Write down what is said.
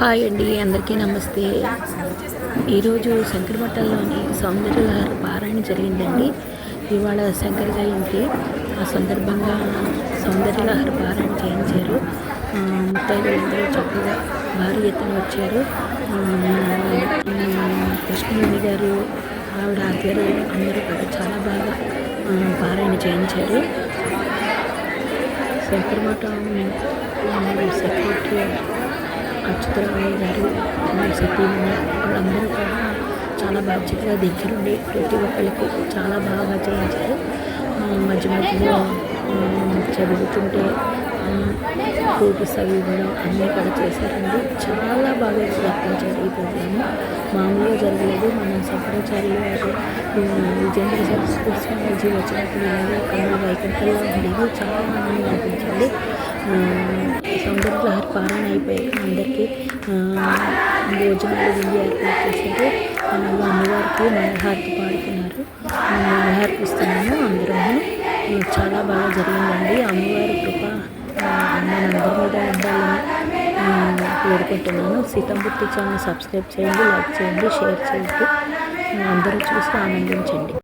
Hi అండి అందరికీ నమస్తే. ఈరోజు శంకరమఠంలోని సౌందర్యలహరి పారాయణ జరిగిందండి. ఇవాళ శంకర జయంతి. ఆ సందర్భంగా సౌందర్యలహరి పారాయణ చేయించారు. ఆ, ముత్తైదులందరూ చక్కగా భారీ ఎత్తున వచ్చారు. కృష్ణమణి గారు ఆవిడ ఆధ్వర్యంలో అందరూ కూడా చాలా బాగా పారాయణ చేయించారు. శంకరమఠం సెక్రటరీ అచ్యుతరామయ్య గారు సతీమణి వాళ్ళందరూ కూడా చాలా బాధ్యతగా దగ్గరుండి ప్రతి ఒక్కరికి చాలా బాగా చేయించారు మధ్య మధ్యలో చదువుతుంటే ఫ్రూట్స్ అవి ఇవ్వడం అన్నీ కూడా చేశారండి చాలా బాగా జరిపించారు ఈ ప్రోగ్రాము మామూలుగా జరగలేదు మన శంకరాచార్యులు గారు ఆ, విజేంద్ర సరస్వతి వచ్చినప్పుడు ఇలాగే వైకుంఠంలో ఉండేది చాలా ఆనందం అనిపించింది పారాయణ అయిపోయాక అందరికీ భోజనాలు విందు ఏర్పాటు అమ్మవారికి మనహారతి పాడుతున్నారు. మనహారతి ఇస్తున్నాము. అందరూ చాలా బాగా జరిగిందండి. అమ్మవారి కృప మనందరి మీద ఉండాలని కోరుకుంటున్నాను. సీతంబుర్తి ఛానల్ సబ్స్క్రైబ్ చేయండి లైక్ చేయండి షేర్ చేయండి. అందరూ చూసి ఆనందించండి.